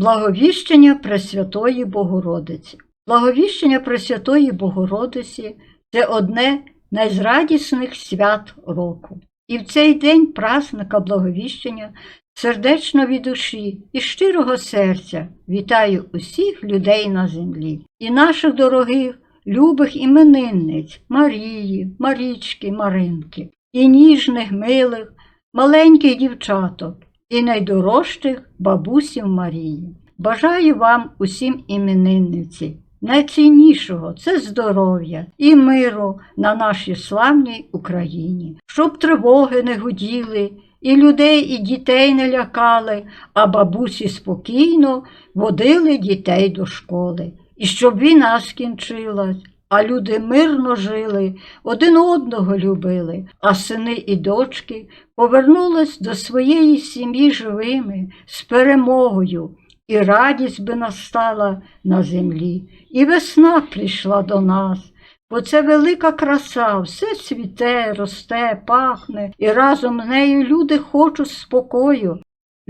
Благовіщення Пресвятої Богородиці. Благовіщення Пресвятої Богородиці це одне з найрадісних свят року. І в цей день празника Благовіщення сердечно від душі і щирого серця вітаю усіх людей на землі і наших дорогих, любих іменинниць Марії, Марічки, Маринки, і ніжних, милих, маленьких дівчаток, і найдорожчих бабусів Марії. Бажаю вам усім іменинниці. Найціннішого це здоров'я і миру на нашій славній Україні, щоб тривоги не гуділи, і людей, і дітей не лякали, а бабусі спокійно водили дітей до школи. І щоб війна скінчилась, а люди мирно жили, один одного любили, а сини і дочки повернулись до своєї сім'ї живими, з перемогою, і радість би настала на землі, і весна прийшла до нас. Бо це велика краса, все цвіте, росте, пахне, і разом з нею люди хочуть спокою,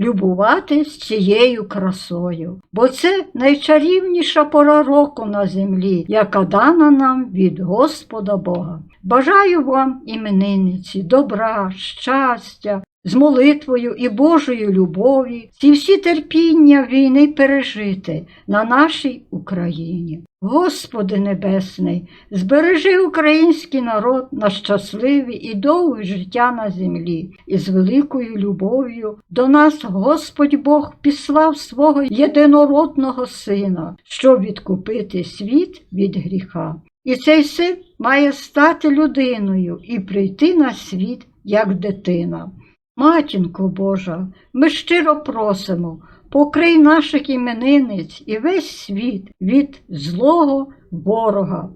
любуватись цією красою. Бо це найчарівніша пора року на землі, яка дана нам від Господа Бога. Бажаю вам, іменинниці, добра, щастя, з молитвою і Божою любові, ці всі терпіння війни пережити на нашій Україні. Господи Небесний, збережи український народ на щасливе і довге життя на землі, і з великою любов'ю до нас Господь Бог післав свого єдинородного Сина, щоб відкупити світ від гріха. І цей син має стати людиною і прийти на світ як дитина. Матінко Божа, ми щиро просимо, покрий наших іменинниць і весь світ від злого ворога,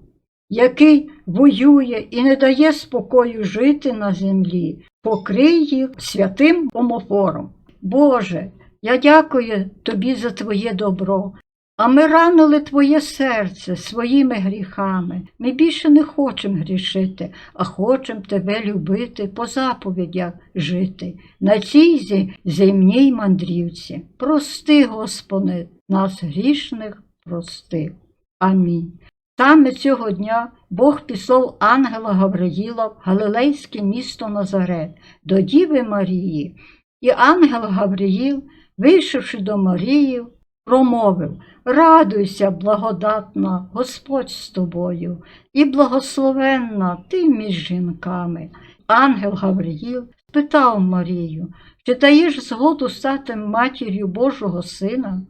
який воює і не дає спокою жити на землі, покрий їх святим омофором. Боже, я дякую Тобі за Твоє добро. А ми ранили Твоє серце своїми гріхами. Ми більше не хочемо грішити, а хочемо Тебе любити, по заповідях жити. На цій земній мандрівці. Прости, Господи, нас грішних прости. Амінь. Саме цього дня Бог післав ангела Гавриїла в Галилейське місто Назарет до Діви Марії. І ангел Гавриїл, вийшовши до Марії, промовив Радуйся, благодатна, Господь з тобою, і благословенна ти між жінками. Ангел Гавриїл спитав Марію, чи даєш згоду стати матір'ю Божого Сина,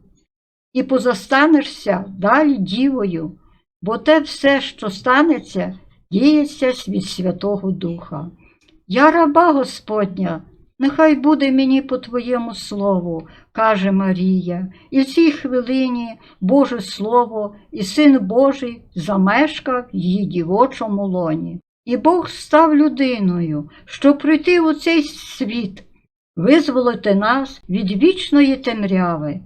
і позастанешся далі дівою, бо те все, що станеться, діється від Святого Духа. Я раба Господня, нехай буде мені по Твоєму слову, каже Марія, і в цій хвилині Боже Слово і Син Божий замешкав її дівочому лоні. І Бог став людиною, щоб прийти у цей світ, визволити нас від вічної темряви.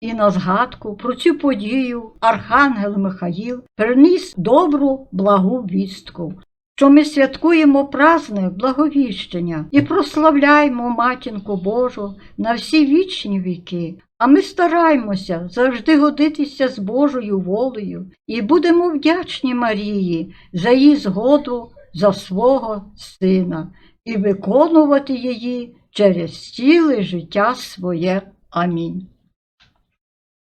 І на згадку про цю подію Архангел Михаїл приніс добру благу вістку, що ми святкуємо праздник благовіщення і прославляємо Матінку Божу на всі вічні віки. А ми стараємося завжди годитися з Божою волею і будемо вдячні Марії за її згоду за свого сина і виконувати її через ціле життя своє. Амінь.